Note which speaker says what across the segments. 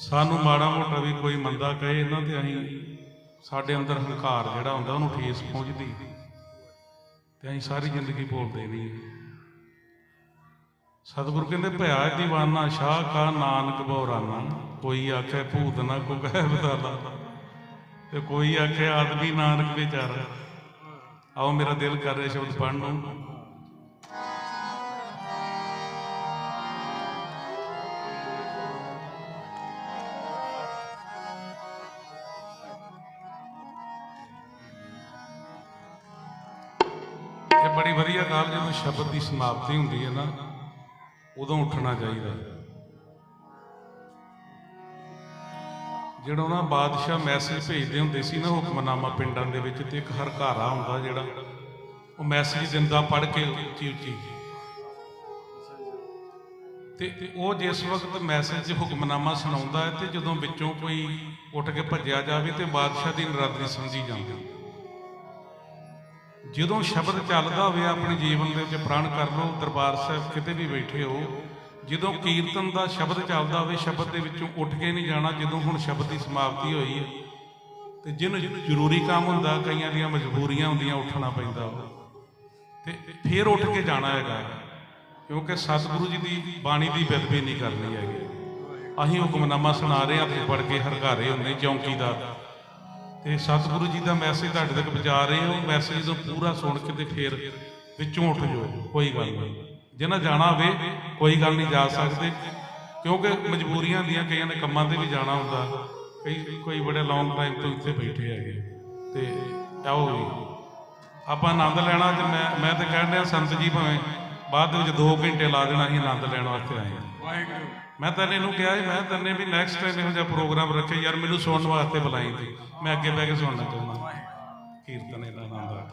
Speaker 1: ਸਾਨੂੰ ਮਾੜਾ ਮੋਟਾ ਵੀ ਕੋਈ ਮੰਦਾ ਕਹੇ, ਇਹਨਾਂ ਤੇ ਅਸੀਂ ਸਾਡੇ ਅੰਦਰ ਹੰਕਾਰ ਜਿਹੜਾ ਹੁੰਦਾ, ਉਹਨੂੰ ਠੇਸ ਪਹੁੰਚਦੀ। ਤੇ ਅਸੀਂ ਸਾਰੀ ਜ਼ਿੰਦਗੀ ਬੋਲਦੇ ਨਹੀਂ ਸਤਿਗੁਰੂ ਕਹਿੰਦੇ, ਭਇਆ ਦੀਵਾਨਾ, ਸ਼ਾਹ ਕਾ ਨਾਨਕ ਬੋਰਾਨਾ। ਕੋਈ ਆਖੇ, ਭੂਤ ਨਾ ਕੋ ਕਹਿ ਬਦਾਲਾ ਤੇ ਕੋਈ ਆਖੇ, ਆਦਮੀ ਨਾਨਕ ਵਿਚਾਰਾ। ਆਓ, ਮੇਰਾ ਦਿਲ ਕਰ ਰਿਹਾ ਸ਼ਬਦ ਪੜ੍ਹਨ ਨੂੰ। ਇਹ ਬੜੀ ਵਧੀਆ ਗੱਲ, ਜਦੋਂ ਸ਼ਬਦ ਦੀ ਸਮਾਪਤੀ ਹੁੰਦੀ ਹੈ ਨਾ, ਉਦੋਂ ਉੱਠਣਾ ਚਾਹੀਦਾ। ਜਿਹੜਾ ਉਹਨਾਂ ਬਾਦਸ਼ਾਹ ਮੈਸੇਜ ਭੇਜਦੇ ਹੁੰਦੇ ਸੀ ਨਾ, ਹੁਕਮਨਾਮਾ ਪਿੰਡਾਂ ਦੇ ਵਿੱਚ ਤੇ ਇੱਕ ਹਰਕਾਰਾ ਹੁੰਦਾ ਜਿਹੜਾ, ਉਹ ਮੈਸੇਜ ਦਿੰਦਾ ਪੜ੍ਹ ਕੇ ਉੱਚੀ ਉੱਚੀ। ਤੇ ਉਹ ਜਿਸ ਵਕਤ ਮੈਸੇਜ ਹੁਕਮਨਾਮਾ ਸੁਣਾਉਂਦਾ ਹੈ ਤੇ ਜਦੋਂ ਵਿੱਚੋਂ ਕੋਈ ਉੱਠ ਕੇ ਭੱਜਿਆ ਜਾਵੇ ਤੇ ਬਾਦਸ਼ਾਹ ਦੀ ਨਰਾਦਰੀ ਸਮਝੀ ਜਾਂਦੀ ਜਦੋਂ ਸ਼ਬਦ ਚੱਲਦਾ ਹੋਵੇ, ਆਪਣੇ ਜੀਵਨ ਦੇ ਵਿੱਚ ਪ੍ਰਣ ਕਰ ਲਓ, ਦਰਬਾਰ ਸਾਹਿਬ ਕਿਤੇ ਵੀ ਬੈਠੇ ਹੋ, ਜਦੋਂ ਕੀਰਤਨ ਦਾ ਸ਼ਬਦ ਚੱਲਦਾ ਹੋਵੇ, ਸ਼ਬਦ ਦੇ ਵਿੱਚੋਂ ਉੱਠ ਕੇ ਨਹੀਂ ਜਾਣਾ, ਜਦੋਂ ਹੁਣ ਸ਼ਬਦ ਦੀ ਸਮਾਪਤੀ ਹੋਈ ਹੈ, ਤੇ ਜਿਹਨੂੰ ਜ਼ਰੂਰੀ ਕੰਮ ਹੁੰਦਾ, ਕਈਆਂ ਦੀਆਂ ਮਜਬੂਰੀਆਂ ਹੁੰਦੀਆਂ, ਉੱਠਣਾ ਪੈਂਦਾ ਵਾ। ਤੇ ਫੇਰ ਉੱਠ ਕੇ ਜਾਣਾ ਹੈਗਾ। ਕਿਉਂਕਿ ਸਤਿਗੁਰੂ ਜੀ ਦੀ ਬਾਣੀ ਦੀ ਬੇਦਬੀ ਨਹੀਂ ਕਰਨੀ ਹੈਗੀ। ਅਸੀਂ ਹੁਕਮਨਾਮਾ ਸੁਣਾ ਰਹੇ ਹਾਂ ਤੇ ਪੜ ਕੇ ਹਰਕਾਰੇ ਹੁੰਦੇ ਚੌਂਕੀਦਾਰ ਤੇ ਸਤਿਗੁਰੂ ਜੀ ਦਾ ਮੈਸੇਜ ਤੁਹਾਡੇ ਤੱਕ ਪਹੁੰਚਾ ਰਹੇ ਹੋ। ਮੈਸੇਜ ਤੋਂ ਪੂਰਾ ਸੁਣ ਕੇ ਤੇ ਫੇਰ ਵਿੱਚੋਂ ਉੱਠ ਜਾਓ। ਕੋਈ ਗੱਲ ਨਹੀਂ। ਜਿਹਨਾਂ ਜਾਣਾ ਹੋਵੇ, ਕੋਈ ਗੱਲ ਨਹੀਂ ਜਾ ਸਕਦੇ। ਕਿਉਂਕਿ ਮਜਬੂਰੀਆਂ ਹੁੰਦੀਆਂ, ਕਈਆਂ ਨੇ ਕੰਮਾਂ ਤੇ ਵੀ ਜਾਣਾ ਹੁੰਦਾ। ਕਈ, ਕੋਈ ਬੜੇ ਲੌਂਗ ਟਾਈਮ ਤੋਂ ਇੱਥੇ ਬੈਠੇ ਹੈਗੇ। ਤੇ ਆਓ ਵੀ ਆਪਾਂ ਆਨੰਦ ਲੈਣਾ ਤੇ ਮੈਂ ਮੈਂ ਤਾਂ ਕਹਿਣ ਡਿਆ ਸੰਤ ਜੀ ਭਾਵੇਂ ਬਾਅਦ ਦੇ ਵਿੱਚ 2 ਘੰਟੇ ਲਾ ਦੇਣਾ, ਅਸੀਂ ਆਨੰਦ ਲੈਣ ਵਾਸਤੇ ਆਏ ਹਾਂ।
Speaker 2: ਵਾਹਿਗੁਰੂ।
Speaker 1: ਮੈਂ ਤੈਨੂੰ ਇਹਨੂੰ ਕਿਹਾ ਸੀ, ਮੈਂ ਤੈਨੂੰ ਵੀ ਨੈਕਸਟ ਟਾਈਮ ਇਹੋ ਜਿਹਾ ਪ੍ਰੋਗਰਾਮ ਰੱਖੇ ਯਾਰ, ਮੈਨੂੰ ਸੁਣਨ ਵਾਸਤੇ ਬੁਲਾਈ ਤੇ। ਮੈਂ ਅੱਗੇ ਬਹਿ ਕੇ ਸੁਣਨਾ ਚਾਹੁੰਦਾ। ਕੀਰਤਨ ਇਹਦਾ ਆਨੰਦ ਆ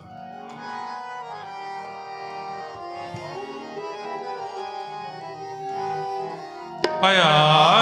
Speaker 1: ਪਿਆ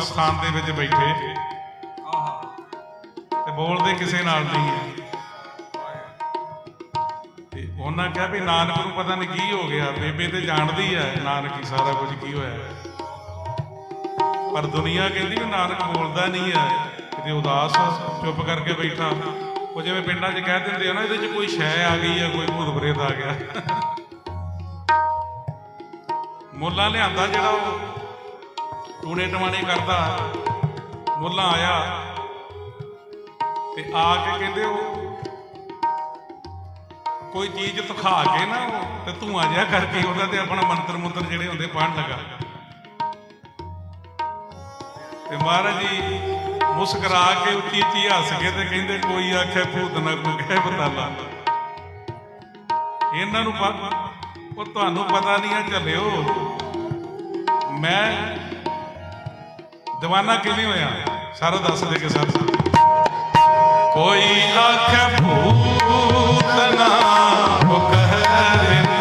Speaker 1: ਕਬਰਸਤਾਨ ਦੇ ਵਿੱਚ ਬੈਠੇ। ਤੇ ਬੋਲਦੇ ਕਿਸੇ ਨਾਲ ਨਹੀਂ ਹੈ। ਤੇ ਉਹਨਾਂ ਕਿਹਾ ਵੀ ਨਾਨਕ ਨੂੰ ਪਤਾ ਨਹੀਂ ਕੀ ਹੋ ਗਿਆ। ਬੇਬੇ ਤੇ ਜਾਣਦੀ ਹੈ ਨਾਨਕ ਹੀ ਸਾਰਾ ਕੁਝ ਕੀ ਹੋਇਆ। ਪਰ ਦੁਨੀਆ ਕਹਿੰਦੀ ਵੀ ਨਾਨਕ ਬੋਲਦਾ ਨਹੀਂ ਹੈ। ਕਿਤੇ ਉਦਾਸ ਚੁੱਪ ਕਰਕੇ ਬੈਠਾ। ਉਹ ਜਿਵੇਂ ਪਿੰਡਾਂ 'ਚ ਕਹਿ ਦਿੰਦੇ ਆ ਨਾ, ਇਹਦੇ 'ਚ ਕੋਈ ਸ਼ੈ ਆ ਗਈ ਆ ਕੋਈ ਭੂਤ ਪ੍ਰੇਤ ਆ ਗਿਆ। ਮੁੱਲਾ ਲਿਆਂਦਾ ਜਿਹੜਾ ਉਹ ਟੂਣੇ ਟਵਾਣੇ ਕਰਦਾ, ਮੁੱਲਾ ਆਇਆ। ਤੇ ਆ ਕੇ ਕਹਿੰਦੇ ਉਹ, ਕੋਈ ਚੀਜ਼ ਤੁਖਾ ਕੇ ਨਾ ਉਹ, ਤੇ ਧੂਆਂ ਜਿਹਾ ਕਰਕੇ ਉਹਦਾ ਤੇ ਆਪਣਾ ਮੰਤਰ ਮੁੰਤਰ ਜਿਹੜੇ ਹੁੰਦੇ ਪੜਨ ਲਗਾ। ਤੇ ਮਹਾਰਾਜ ਜੀ ਮੁਸਕਰਾ ਕੇ ਉੱਚੀ ਉੱਚੀ ਹੱਸ ਕੇ ਤੇ ਕਹਿੰਦੇ, ਕੋਈ ਆਖੇ ਭੂਤ ਨਾ ਕੋ ਕਹਿ ਬਤਾਲਾ। ਇਹਨਾਂ ਨੂੰ ਉਹ ਤੁਹਾਨੂੰ ਪਤਾ ਨਹੀਂ ਆ ਚੱਲਿਓ ਮੈਂ دیوانہ ਕਿਵੇਂ ਹੋਇਆ? ਸਾਰਾ ਦੱਸ ਦੇ ਕੇ ਸਰ। ਕੋਈ ਆਖੇ ਭੂਤ ਨਾ ਉਹ ਕਹੇ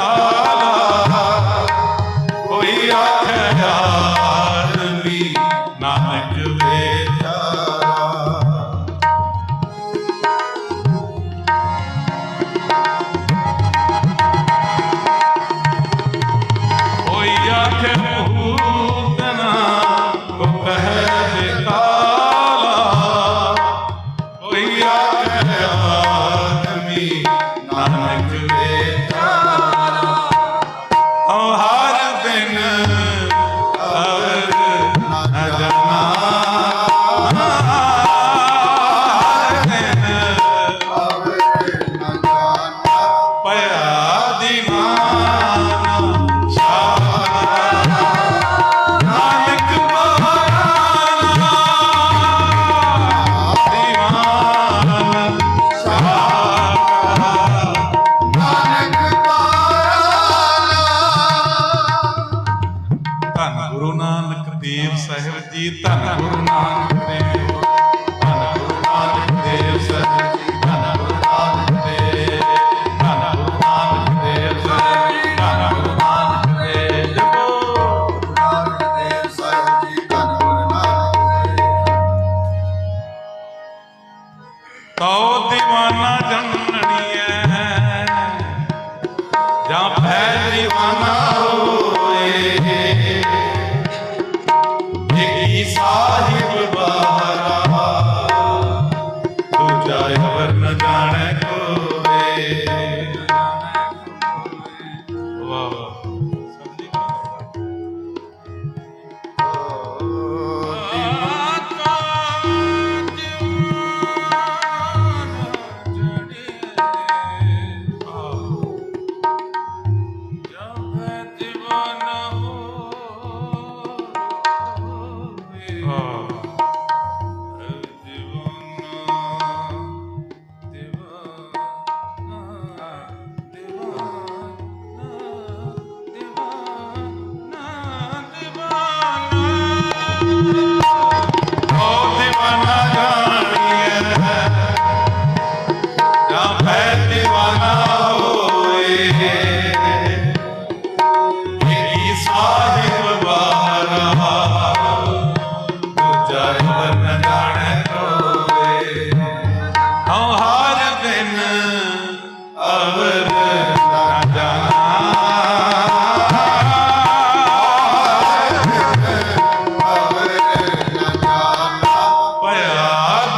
Speaker 1: ਜੀ ਧੰਨ ਗੁਰੂ ਨਾਨਕ Habiba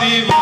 Speaker 1: Happy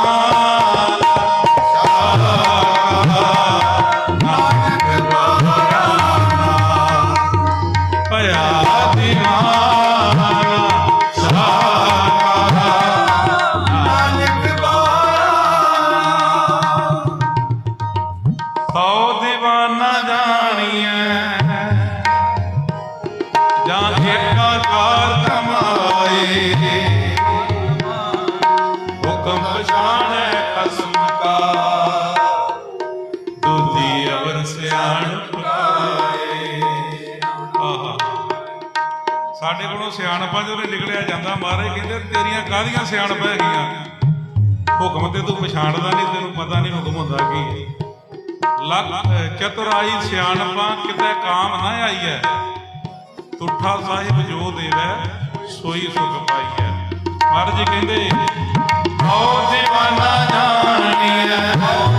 Speaker 1: ਸਾਡੇ ਕੋਲੋਂ ਸਿਆਣਪਾਂ ਜਦੋਂ ਨਿਕਲਿਆ ਜਾਂਦਾ, ਮਹਾਰਾਜ ਕਹਿੰਦੇ, ਤੇਰੀਆਂ ਕਾਹਦੀਆਂ ਸਿਆਣਪਾਂ ਹੈਗੀਆਂ? ਹੁਕਮ ਤੇ ਤੂੰ ਪਛਾਣਦਾ ਨਹੀਂ, ਤੈਨੂੰ ਪਤਾ ਨਹੀਂ ਹੁਕਮ ਹੁੰਦਾ ਕੀ ਲੱਖ ਚਤੁਰਾਈ ਸਿਆਣਪਾਂ ਕਿਤੇ ਕਾਮ ਨਾ ਆਈ ਹੈ। ਤੁਠਾ ਸਾਹਿਬ ਜੋ ਦੇਵੈ, ਸੋਈ ਸੁਖ ਪਾਈ ਹੈ ਮਹਾਰਾਜ ਕਹਿੰਦੇ ਹੋ ਦੀਵਾਨਾ ਜਾਣੀਐ ਹੋ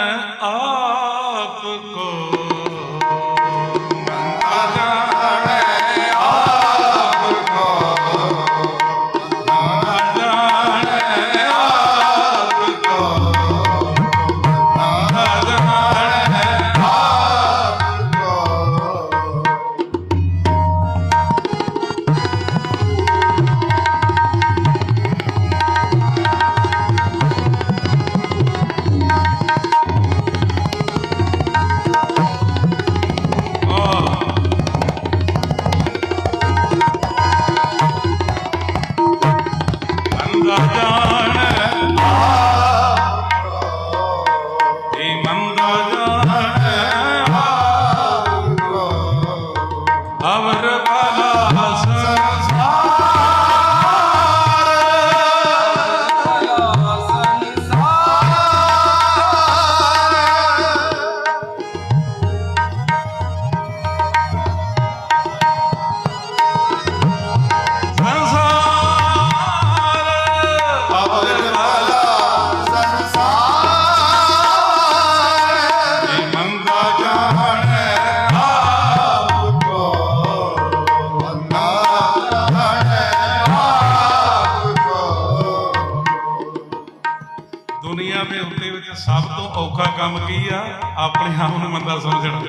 Speaker 1: ਕੰਮ ਕੀ ਆ? ਆਪਣੇ ਆਪ ਨੂੰ ਮੰਦਾ ਸਮਝਣਾ।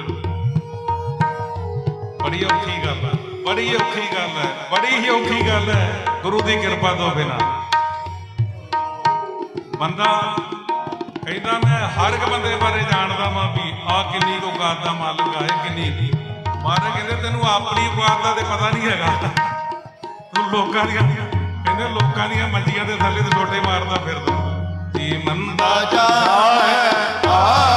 Speaker 1: ਬੜੀ ਔਖੀ ਗੱਲ ਹੈ ਬੜੀ ਔਖੀ ਗੱਲ ਹੈ ਬੜੀ ਹੀ ਔਖੀ ਗੱਲ ਹੈ ਗੁਰੂ ਦੀ ਕਿਰਪਾ ਤੋਂ ਬਿਨਾ। ਬੰਦਾ ਕਹਿੰਦਾ, ਮੈਂ ਹਰ ਇੱਕ ਬੰਦੇ ਬਾਰੇ ਜਾਣਦਾ ਮਾਂ ਵੀ ਆ ਕਿੰਨੀ ਕੁ ਔਕਾਤ ਦਾ ਮਾਲਕ ਆ, ਇਹ ਕਿੰਨੀ ਨਹੀਂ ਮਹਾਰਾਜ ਕਹਿੰਦੇ, ਤੈਨੂੰ ਆਪਣੀ ਔਕਾਤ ਦਾ ਤੇ ਪਤਾ ਨਹੀਂ ਹੈਗਾ। ਤੂੰ ਲੋਕਾਂ ਦੀਆਂ ਕਹਿੰਦੇ, ਲੋਕਾਂ ਦੀਆਂ ਮੰਜੀਆਂ ਦੇ ਥੱਲੇ ਤੇ ਛੋਟੇ ਮਾਰਦਾ ਫਿਰਦਾ। ਜੀ ਮੰਦਾ
Speaker 3: ਜਾਣੈ ਆਪ